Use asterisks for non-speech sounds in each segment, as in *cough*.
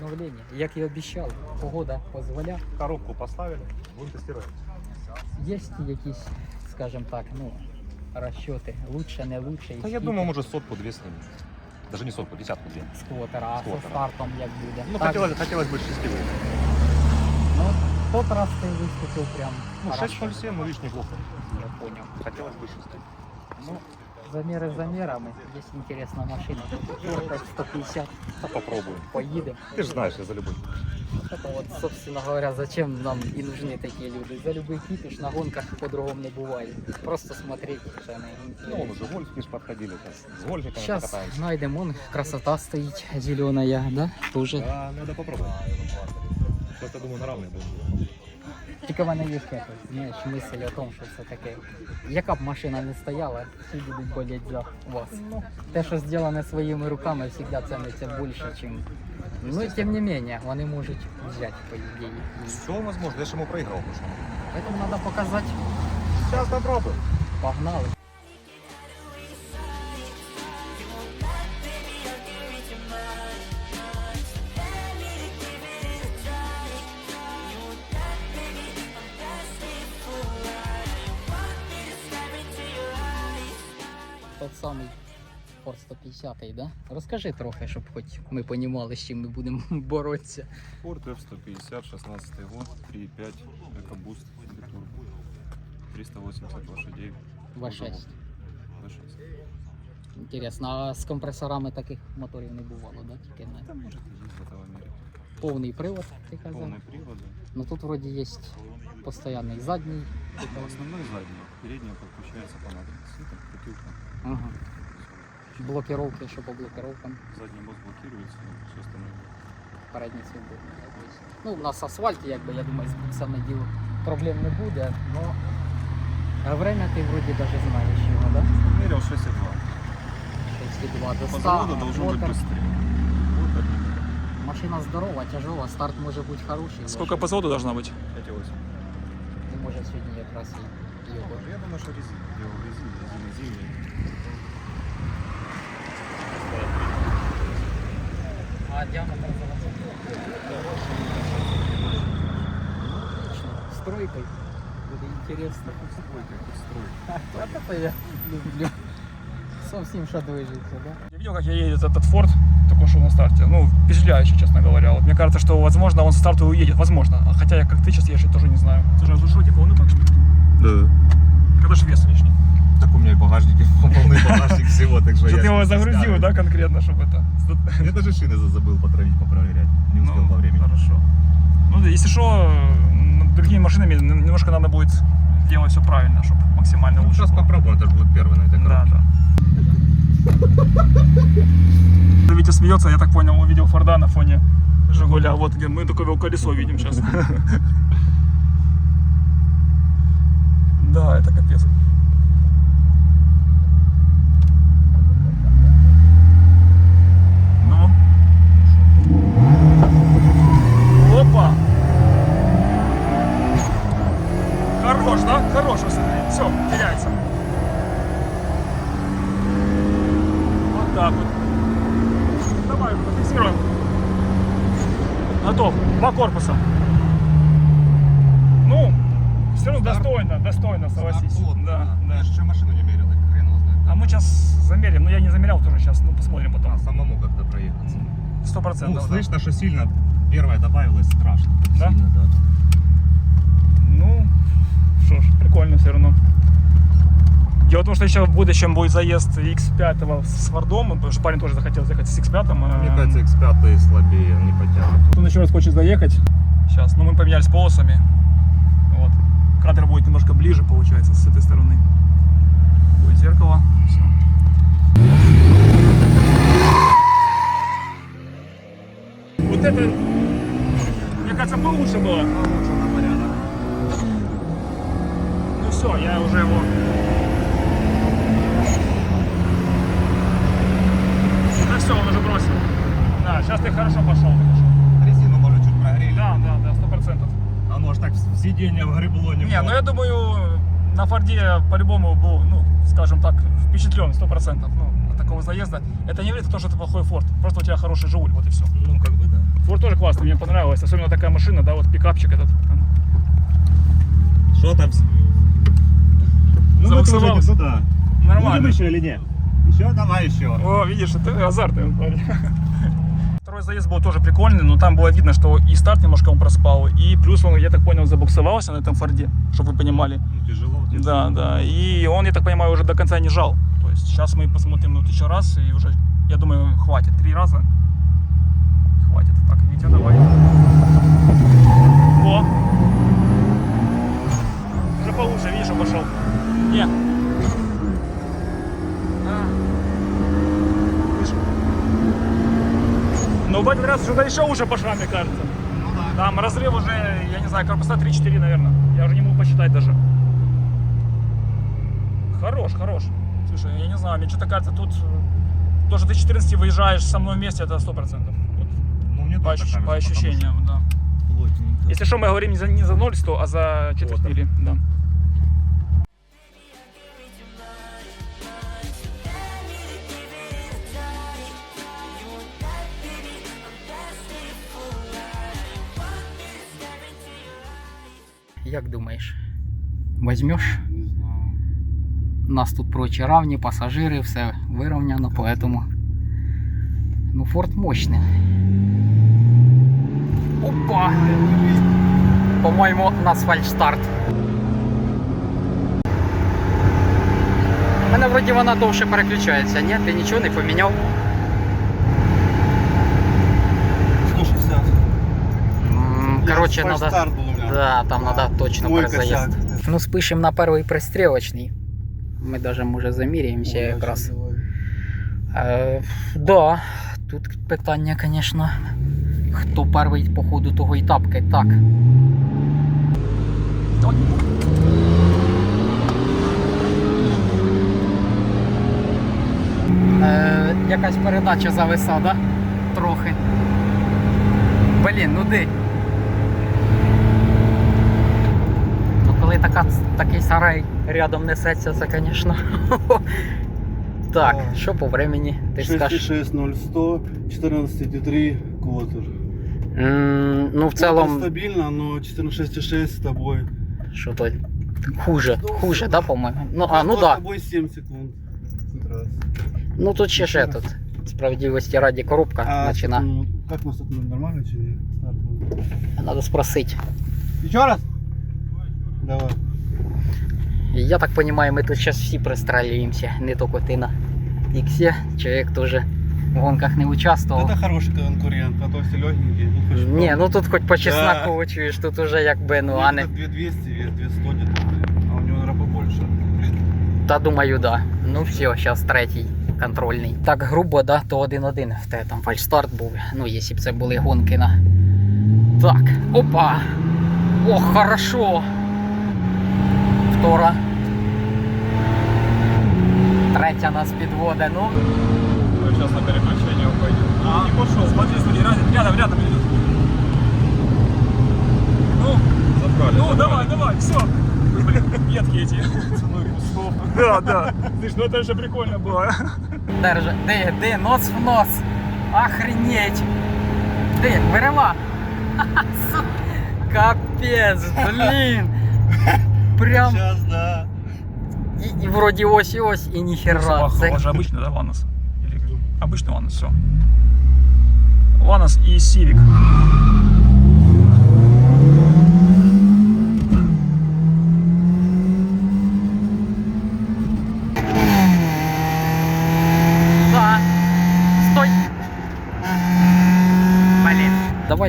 с обновления. Як и обещал, погода позволя. Коробку поставили, будем тестировать. Есть якісь, скажем так, ну, расчеты, лучше, не лучше. і Да я скільки думаю, может сотку две снимем. Даже не сотку, десятку две. з квотера, а з со квотера. стартом як буде. Ну, Так, хотелось, хотелось быть счастливым. Ну, тот раз ти виступив прям Ну, хорошо. 6.07, ну, видишь, неплохо. Я понял. Хотелось быть счастливым. Ну, замеры замерами. Есть интересная машина. Форд 150. Да попробуем. Поедем. Ты же знаешь, я за любой. Это вот, собственно говоря, зачем нам и нужны такие люди. За любой кипиш на гонках по-другому не бывает. Просто смотреть, что они Ну, он уже гольф, видишь, подходили. Сейчас с гольфиками Сейчас покатаемся. найдем, он красота стоит зеленая, да? Тоже. Да, надо попробовать. Просто, думаю, на равные будем. Тільки в мене є якось, знаєш, мисль о тому, що все таке. Яка б машина не стояла, всі будуть боліти за вас. Те, що зроблено своїми руками, завжди ціниться більше, ніж. Ну, тим не менше, вони можуть взяти, по ідеї. Все возможно, я ж йому проіграв. Тому Поэтому треба показати. Зараз попробуем. Погнали. Ford 150, да? Розкажи трохи, щоб хоч ми розуміли, з чим ми будемо *laughs* боротися. Ford F-150, 16 год, 3.5, EcoBoost, Biturbo, 380 лошадей, V6. V6. Інтересно, а з компресорами таких моторів не бувало, да? Тільки на Да, может и есть в этом Америке. повний привод, ти казав. Полный привод. да. Ну тут вроде есть постоянный задний. Ну, Основной задний, передняя подключается по надобности. Это крутилка. Ага. Всё. Блокировки, що по блокировкам, Задний мост блокируется, но все остальное. передні свободні. Ну, у нас асфальт, якби, я думаю, з буксами діло проблем не буде, но а время ти вроді даже знаєш його, да? Мерил 6,2. 6,2 до 100. По заводу должно быть мотор. быстрее. Вот так не мерил. Машина здорова, тяжела, старт може бути хороший. Сколько по заводу должна быть? 5,8. Ну, може сьогодні якраз і його. Я думаю, что резина. Делал резину, резина зимняя. А діаметр С тройкой. Буде інтересно. Стройка, стройка. Вот это я люблю. Совсем что движется, да? Я видел, как я едет этот Форд, только что на старте. Ну, впечатляюще, честно говоря. Вот мне кажется, что, возможно, он с старта уедет. Возможно. Хотя я как ты сейчас едешь, я тоже не знаю. Слушай, а что, типа, он и так, что ли? Да. Когда же вес? Так у меня и багажник, *laughs* полный багажник всего, так что Что я ты его загрузил, да, конкретно, чтобы это... Я *laughs* даже шины за- забыл потравить, попроверять. Не успел Ну, по времени. Хорошо. Ну, если что, другими машинами немножко надо будет делать все правильно, чтобы максимально Ну, лучше сейчас было. попробуем, это же будет первый на этой Да, коробке. да. Витя смеется, я так понял, увидел Форда на фоне Жигуля. Вот где мы его колесо видим сейчас. *laughs* Да, это капец. Ну. Опа! Хорош, да? Хорош, все, теряется. Вот так вот. Давай, фиксируем. Готов. Два корпуса. Ну, все равно Старт- достойно, достойно, согласись. Старт плотный, Да, да. Я же еще машину не мерил, и хрен его знает. А мы сейчас замерим, но я не замерял тоже сейчас, ну посмотрим потом. А, самому как-то проехаться. Сто Ну, процентов. да. слышно, что сильно первая добавилась страшно. Да? Сильно, да. Ну, что ж, прикольно все равно. Дело в том, что еще в будущем будет заезд X5 с Фордом, потому что парень тоже захотел заехать с X5. Мне кажется, X5 слабее, он не потянут. Он еще раз хочет заехать. Сейчас, ну мы поменялись полосами. Вот. Кадр будет немножко ближе, получается, с этой стороны. Будет зеркало. Всё. Вот это, мне кажется, получше было. Получше на порядок. Ну все, я уже его... Да все, он уже бросил. Да, сейчас ты хорошо пошел. Резину, может, чуть прогрели. Да, да, да, сто процентов. Оно аж так в сиденье вгребло Не, немного. ну я думаю, на Форде по-любому был, ну, скажем так, впечатлен сто процентов. Ну, от такого заезда. Это не говорит о том, что это плохой Форд. Просто у тебя хороший Жигуль, вот и все. Ну, как бы да. Форд тоже классный, мне понравилось. Особенно такая машина, да, вот пикапчик этот. Что там? Ну, мы Забуксовал. туда. Будем Нормально. еще или нет? Еще? Давай еще. О, видишь, это азартный парень. *laughs* Второй заезд был тоже прикольный, но там было видно, что и старт немножко он проспал, и плюс он, я так понял, забуксовался на этом форде, чтобы вы понимали. Ну, тяжело. Да, да. И он, я так понимаю, уже до конца не жал. То есть сейчас мы посмотрим ну, еще раз, и уже, я думаю, хватит. Три раза. Хватит. Так, Витя, давай. О! Уже получше, видишь, обошел. Не. А. Видишь? Ну, в этот раз что-то еще уже пошла, мне кажется. Там разрыв уже, я не знаю, корпуса 3-4, наверное. Я уже не могу посчитать даже. Хорош, хорош. Слушай, я не знаю, мне что-то кажется, тут э, то, что ты 14 выезжаешь со мной вместе, это 100%. Вот, Ну, мне по, тоже ощущ- по кажется, потому ощущениям, да. плотненько. Если что, мы говорим не за, не за 0,100, а за четверть Вот. мили. Да. Як думаєш, возьмеш? Не знаю. Нас тут прочі равні, пасажири, все вирівняно, поэтому. Ну, форт мощний. Опа! По-моєму, у нас фальшстарт. У мене вроді вона довше переключається, ні? Ти нічого не поміняв? 160. М, Короче, Я надо... Да, там Да. надо точно Мой перезаезд. косяк. Ну, спишем на перший пристрілочний. Ми даже, може, заміряємося Ой, якраз. Е, да, тут питання, звісно, хто перший по ходу того і тапки. Так. Е, якась передача зависа, да? Трохи. Блін, ну ди. Коли така, такий сарай рядом несеться, це, звісно. *laughs* Так, Так. що по времени? Ти ж скажеш. 6,6, 14,3 квотер. М, Ну, в Квотер цілому, стабильно, но 14,6 с тобой. що то хуже, хуже, да, по-моєму? Ну, а, ну да. тобой 7 секунд. Раз. Ну тут ще ж этот. Справедливості раді коробка А, начина. ну, у нас тут ну, нормально чи ні? Надо спросити. Еще раз? Давай. Я так понимаю, ми тут зараз всі пристрелюємося, не тільки ти на іксі, чоловік теж в гонках не участвував. Это хороший конкурент, а то все легенький. Тут хоть Ні, ну тут хоч по чесноку чуєш, тут уже якби, ну, а не. 2200, вес 200 где-то, блин. а у него, побольше. Блин. Та думаю, да. Ну все, зараз третій контрольний. Так грубо, да, то один-один. В те там фальстарт був. Ну, якщо б це були гонки на. Так, опа! О, хорошо! Втора. Третя нас підводе, ну. Сейчас на переключение уходит. А, не пошел. Смотри, смотри, рядом, рядом, рядом идет. Ну, Забрали. ну забрали. давай, давай, все. Блин, ветки эти. *laughs* Да, да. Слышь, ну это же прикольно было. Держи. Де, де, нос в нос. Охренеть. Де, вирива. *laughs* Су- Капець, блін Прям Сейчас, да. і, і вроді ось і ось, і ніхера. Собака, Це у вас же обычный, да, Ванос? Или обычный Ванос, все. Ванос и Сивик.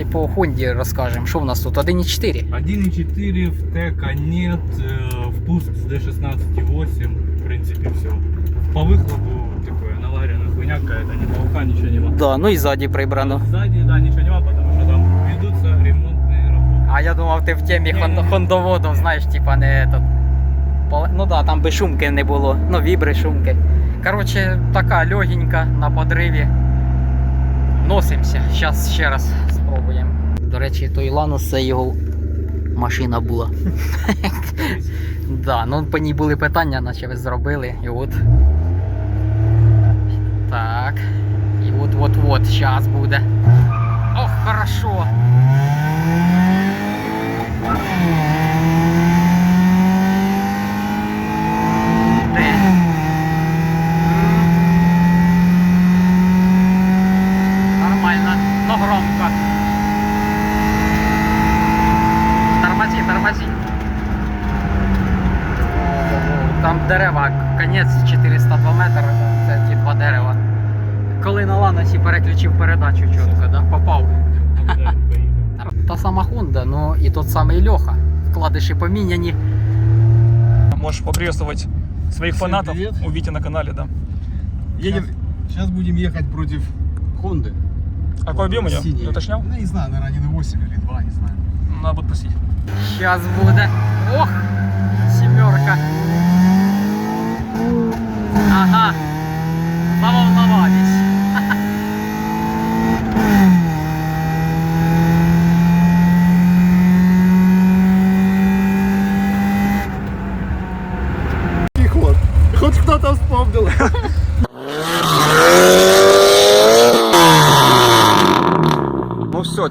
Давай по Хонді розкажемо, що в нас тут 1.4. 1.4 в ТЭКа нет, э, впуск с D16.8, в принципе все. По выхлопу такое наваренная хуйня какая-то, ни толка, ничего нема. Да, ну і ззаді прибрано. Сзади, да, ничего нема, потому что там ведутся ремонтные работы. А я думав, ти в темі хон- Ні-ні-ні. хондоводом, знаєш, типа не этот. Поле- Ну да, там би шумки не було. Ну, вібри, шумки. Коротше, така легенька на подриві. Носимося. Зараз ще раз спробуємо. До речі, той Ланос це його машина була. да, ну по ній були питання, наче ви зробили. І от. Так. І от от от зараз буде. Ох, хорошо. переключив передачу чітко, да? попав. Та сама Honda, ну і тот самий Льоха. Вкладиші поміняні. Можешь поприветствовать своих Всем фанатов. привет. Увидите на канале, да. Едем. Сейчас будем ехать против Хонды. А какой объем у нее? Синий. Ты уточнял? Ну, не знаю, наверное, 1.8 или 2, не знаю. Надо будет пустить. Сейчас буде. Ох! Сімерка. Ага. Заволновались. Ход.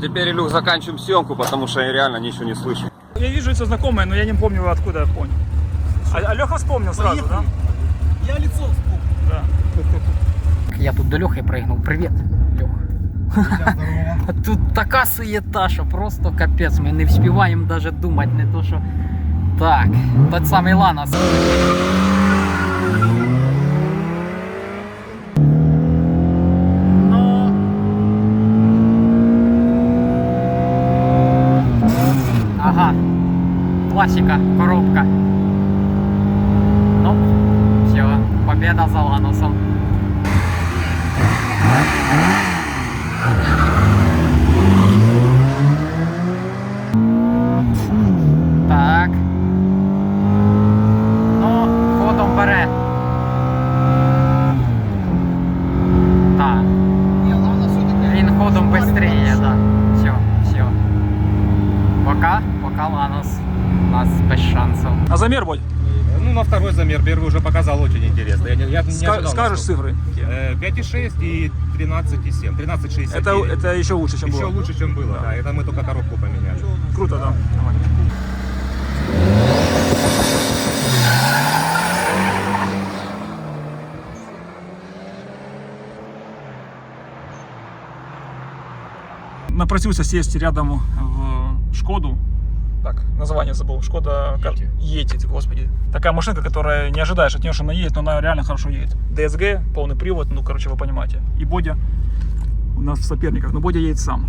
теперь, Илюх, заканчиваем съемку, потому что я реально ничего не слышу. Я вижу это знакомое, но я не помню откуда я понял. А, Леха вспомнил сразу, да? Я лицо вспомнил. Да. Я тут до Льохи пригнув. Привіт, Льох. Здорово. *laughs* Тут така суєта, що просто капець. Ми не вспіваємо навіть думати, не то що. Так, тот самий Ланос. Класика, коробка. Ну, все, победа за Ланосом. Замер, первый уже показал очень интересно. Я, я не Ска- скажешь цифры? Э, 5,6 и 13,7. 13,69. Это, это еще лучше, чем Еще было. лучше, чем было. Да, это мы только коробку поменяли. Круто, да. Напросился сесть рядом в Шкоду. Так, название забыл. Шкода Yeti. Yeti, господи. Такая машинка, которая не ожидаешь от нее, что она едет, но она реально хорошо едет. DSG, полный привод, ну, короче, вы понимаете. И Бодя у нас в соперниках, но Бодя едет сам.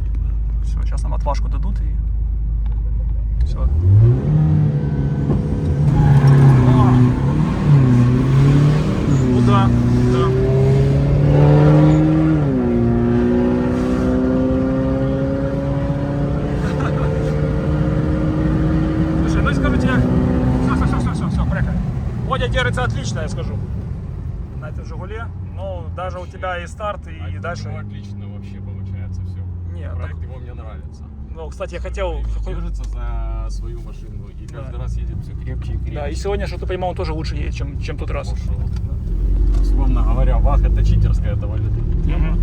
Все, сейчас нам отважку дадут и все. Ну да, да. Слушай, ну и скажу тебе, все, все, все, все, все, все, проехали. Водя держится отлично, я скажу. На этом Жигуле. Ну, даже у тебя и старт, и дальше. отлично вообще получается все. Нет, так- его мне нравится. ну, кстати, я хотел... Держится за свою машину и каждый Да. раз едет все крепче и крепче. Да, и сегодня, что ты поймал, он тоже лучше едет, чем, чем тот раз. Что, Условно говоря, ВАХ это читерская довольно Мгм.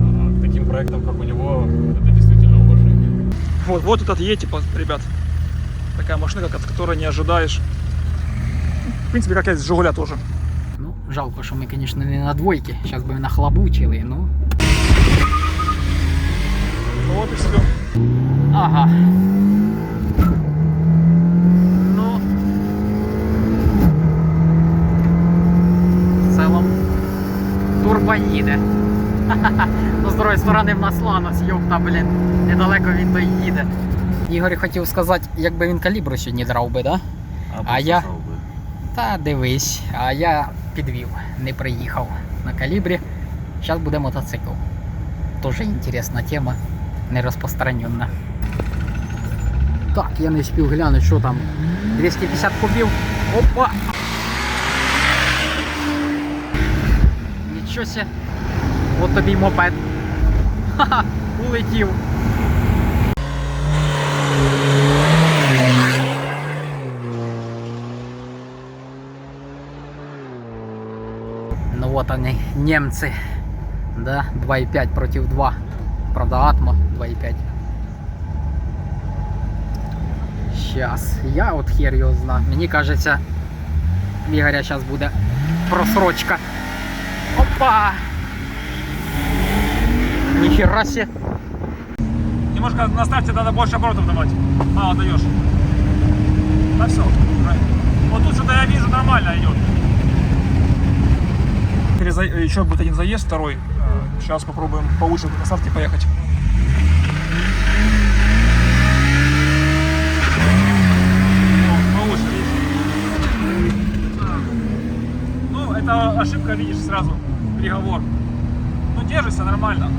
А таким проектам, как у него, это действительно уважение. Вот, вот этот Ети, ребят. Такая машина, от которой не ожидаешь. В принципе, как и с Жигуля тоже. Ну, жалко, що ми, звісно, не на двойки. Зараз би нахлобучили, ну. Вот и все. Ага. Ну. В цілому. Турбо їде. *laughs* Ну, з другої сторони в нас Ланос, йопта, блін. Недалеко він то й їде. Ігор хотів сказати, якби він калібру сьогодні драв би, да? А я? Та дивись, а я підвів, не приїхав на калібрі. Зараз буде мотоцикл. Тоже інтересна тема, не розпространена. Так, я не спів глянути, що там. 250 кубів. Опа! Нічого себе. От тобі мопед. Ха-ха, улетів. немцы. Да, 2,5 против 2. Правда, правда, Атма 2.5. Щас. Я от хер його зна. Мені кажеться, в Ігоря зараз буде просрочка. Опа! Ніхера себе. Немножко на старте надо больше оборотов давать. Мало даешь. Да все. Вот тут что-то я вижу нормально идет. Еще будет один заезд, второй. Сейчас попробуем повыше на старте поехать. Видишь? Ну, это ошибка, видишь, сразу. Приговор. Ну, держится нормально.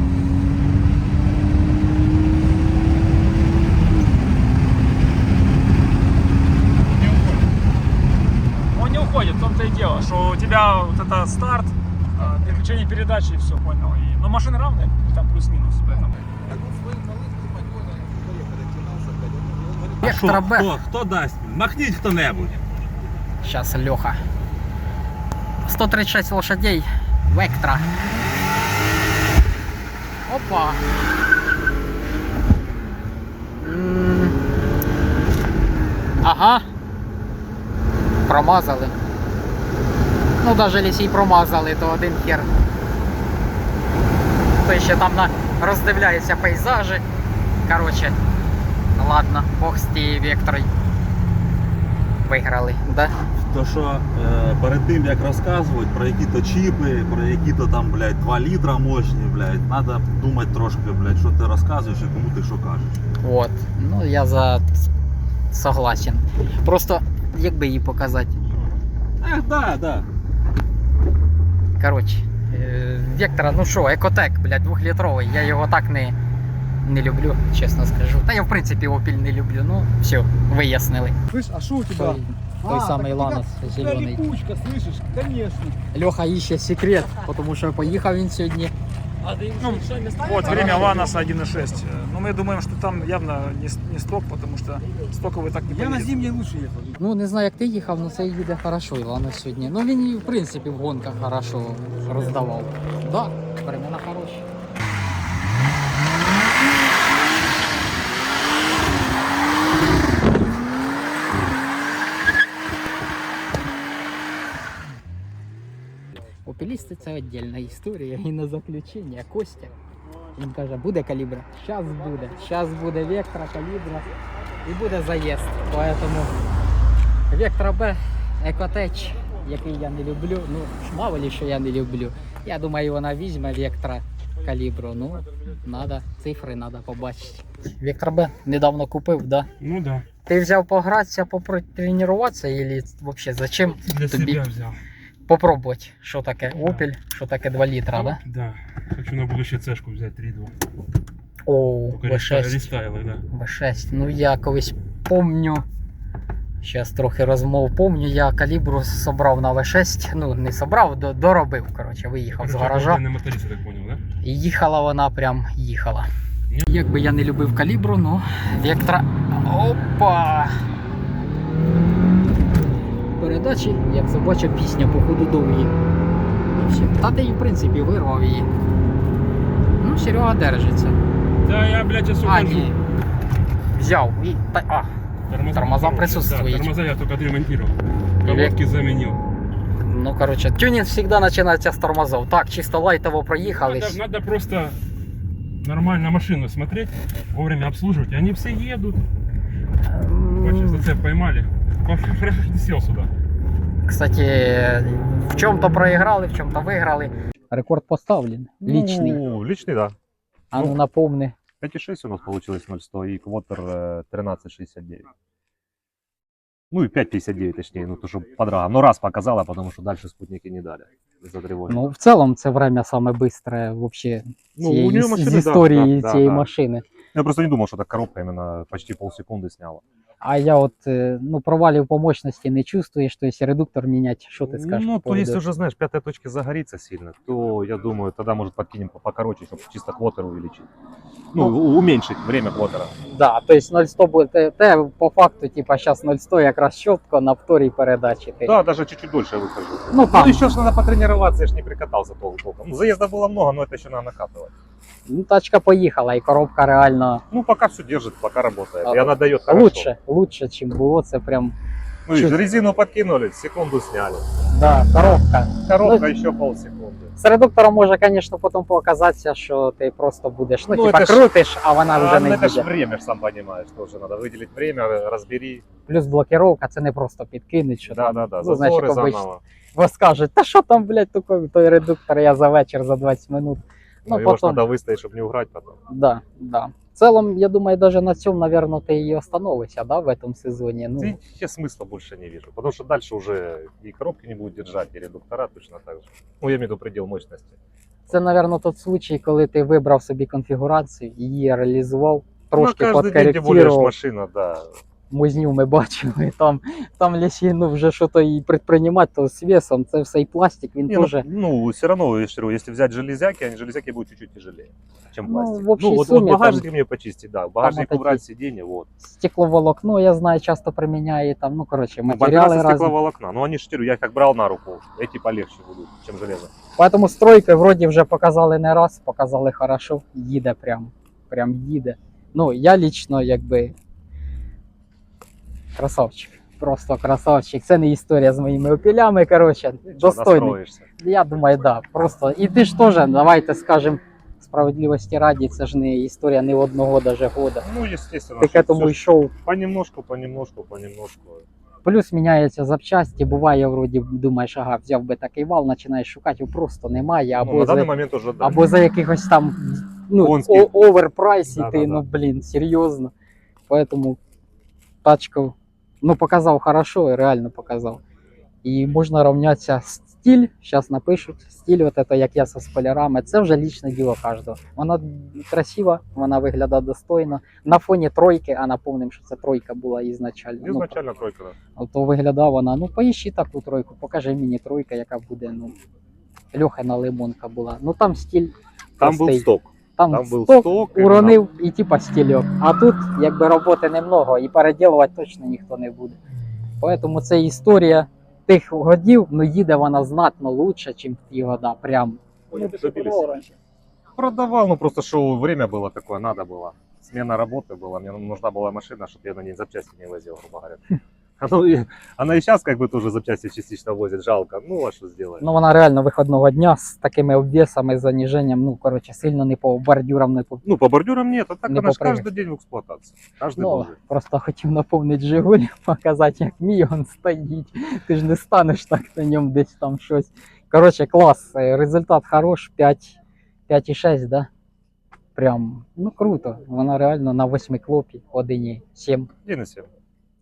Он не уходит, в том-то и дело, что у тебя вот это старт, а, переключение передачи и все, понял. И, но машины равные, там плюс-минус, поэтому. Вектора Б. Хто, хто дасть? Махніть хто-небудь. Сейчас Леха. 136 лошадей. Вектора. Опа. М. Ага. Промазали. Ну, даже якщо й промазали, то один хер. То ще там на... роздивляється пейзажі. Короче, ладно, Бог з тією векторою. Виграли, да? То що е, перед тим як розказують про які-то чіпи, про які-то там, блядь, 2 літра мощні, блядь, треба думати трошки, блядь, що ти розказуєш і кому ти що кажеш. От. Ну, я за согласен. Просто якби її показати. Ех, да, да. Коротше, е, Вектора, ну що, екотек, блядь, двохлітровий. Я його так не, не люблю, чесно скажу. Та я в принципі пиль не люблю. Ну, все, вияснили. Слышь, а что у тебя? Той, А, самий у Ланос зелений. липучка, слышишь? Конечно. Льоха іще секрет, тому що поїхав він сьогодні. Ну, вот время Ланоса 1.6. Но мы думаем, что там явно не, не сток, потому что стоковый так не Я на поедет. лучше ехал. Ну, не знаю, як ти їхав, але це їде хорошо, і Ланос сьогодні. Ну він і в принципі в гонках хорошо роздавав. Да, времена хороші. Опілісти це віддільна історія. І на заключення Костя. Він каже, буде калібра. Щас буде. Щас буде вектора, калібра і буде заїзд. Поэтому Вектора Б, Екотеч, який я не люблю. Ну, мало ли, що я не люблю. Я думаю, вона візьме Вектора калібру. Ну, надо, цифри треба побачити. Вектор Б недавно купив, да? Ну да, Ти взяв погратися, потренуватися, или взагалі зачем для Тобі- себя взял. Попробувати, що таке Opel, що таке 2 літра, да? Да. Хочу на будущее цешку взять 3.2. О, Только реста- V6. рестайлы, да. В6. Ну я колись помню. Зараз трохи розмов помню, я калібру собрав на В6. Ну, не собрав, до- доробив. Коротше, виїхав з гаража. моторист, я так понял, да? І їхала вона прям їхала. Якби я не любив калібру, ну, Вектора. Опа! Передачі, як собача пісня, походу довгі. І. Та ти і в принципі вирвав її. Ну, Серега держиться. Да, я, блядь, А, освобожу. ні. Взяв і. Та, а, Тормоза хорошие, присутствуют. Да, тормоза я только отремонтировал. Колодки заменил. Ну, коротше, тюнінг завжди починається з тормозов. Так, чисто лайтово проїхались. Надо, надо просто нормально машину смотреть, вовремя обслуживать. И они все едут. Бачишь, зацеп поймали. Хорошо, что ты сел сюда Кстати, в чому-то проіграли, в чому-то виграли. Рекорд поставлен. Лічний. Ну, личный, да. А ну напомни. 5,6 у нас получилось 0,100 и квотер э, 13,69. Ну и 5,59 точнее, ну то, что подра. Но раз показала, потому что дальше спутники не дали. Из-за тревоги. Ну, в цілому це время саме бистре вообще Ну, цієї, у неї з- машини, з да, історії да, цієї да, да. машини. Я просто не думал, что так коробка именно почти полсекунды сняла. А я от е, ну, провалів по мощності не чувствуєш, то есть редуктор міняти, що ти скажеш? Ну, по то поводу? если уже, знаешь, пятая точка загорится сильно, то я думаю, тогда может подкинем по- покороче, чтобы чисто квотер увеличить. Ну, у- уменьшить время квотера. Да, то есть 0,100 буде, те, те по факту, типа, зараз 0,100 якраз чітко на вторій передачі. Ти. Да, даже чуть-чуть дольше я выхожу. Ну, Ну, там, еще ж надо потренироваться, я ж не прикатался толком. Ну, заезда было много, но это еще надо накатывать. Ну, тачка поїхала, і коробка реально Ну, пока все держит, пока работает. А, И она дает хорошо. лучше, лучше, чим було. Це прям Ну, и чуть- резину подкинули, секунду сняли. да, коробка. Коробка еще полсекунды. З редуктором може, звісно, потім показатися, що ти просто будеш, ну, Ну, типа це ж- крутиш, а вона вже А, не ну, это же буде. время, ж сам понимаешь, тоже надо выделить время, разбери. Плюс блокировка, це не просто підкинуть, що Да, там. да, да, ну, знаєш, зазоры як обично. заново. Вас скажуть, та що там, блядь, такой, той редуктор, я за вечір, за 20 минут. Ну, Ну, его ж потом, надо выставить, чтобы не уграть потом. да, да. В целом, я думаю, даже на цьому, наверное, ты и остановишься, да, в этом сезоне. Ну, Да и я смысла больше не вижу, потому что дальше уже и коробки не будут держать, и редуктора точно так же. Ну, я имею в виду предел мощности. це, наверное, тот случай, коли ти вибрав собі конфігурацію, її реалізував, трошки ну, каждый день, тем более, ж подкорректував. машина, да. Музню ми бачили, там, там лісі, ну, вже що то і предприймати, то з весом, це все і пластик, він Не, ну, теж. ну, все равно, я же говорю, если взять железяки, они железяки будут чуть-чуть тяжелее, чем Ну, пластик. в общей ну, вот, сумме вот там- багажник мне почистить, да, в багажник такие- убрать сиденье, вот. Стекловолокно, я знаю, часто приміняє там, ну, коротше, Ну, матеріали бамперасы різні. стекловолокна, ну, они ж, говорю, я их как брал на руку, эти полегче будут, чем железо. Поэтому стройки вроді вже показали не раз, показали хорошо, їде прям, прям їде. Ну, я лічно якби красавчик. Просто красавчик. Це не історія з моїми опілями, коротше, Ничего, достойний. настроишься. Я думаю, да. Просто. І ти ж теж, давайте скажемо, справедливості раді, це ж не історія не одного даже года. Ну, естественно. Ти к что этому всё йшов. Понемножку, понемножку, понемножку. Плюс міняються запчасті, буває, вроді думаєш, ага, взяв би такий вал, починаєш шукати, його просто немає, Ну, або на за- данный момент уже да. або за якихось там ну, Конський. о- оверпрайс, і Да, ти, да, да. ну блін, серйозно. Поэтому тачку ну, показав хорошо, реально показав. І можна рівнятися стиль, зараз напишуть, стиль, от это, як я со спойлерами, це вже лічне діло кожного. Вона красива, вона виглядає достойно. На фоні тройки, а напомним, що це тройка була ізначально. Ну, Изначально тройка, да. то виглядала вона. Ну, поїщи таку тройку, покажи мені тройка, яка буде, ну. Льохина лимонка була. Ну там стиль. Там был простий. сток. Там, Там був сток, сток, уронив і типа стільок. А тут якби роботи немного і переділувати точно ніхто не буде. Поэтому це історія тих годів, ну їде вона знатно лучше, ніж в ті года. Прям. Ну, добились. Продавал, ну просто что время было такое, надо было. Смена работы была, мне нужна была машина, чтобы я на ней запчасти не возил, грубо говоря. Оно *laughs* и- Она и сейчас как бы тоже запчасти частично возит, жалко. Ну, а что сделаешь? Ну вона реально виходного дня з такими обвесами, заніженням, ну коротше, сильно не по бордюрам, не по Ну, по бордюрам нет, а так Не она ж попрыгать. каждый день в эксплуатации. Каждый Ну, божий. просто хотів наповнити Жигуль, *laughs* показати, як мій він стоїть. Ти ж не станеш так на ньому десь там щось. Коротше, клас. е, Результат хорош, 5, 5,6, да? Прям, ну круто. Вона реально на 8 клопі, 1,7. 1,7.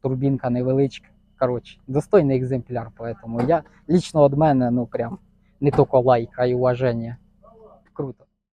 Турбінка невеличка. Коротше, достойний екземпляр, поэтому я лично від мене, ну прям не тільки лайк, а й уваження. Круто.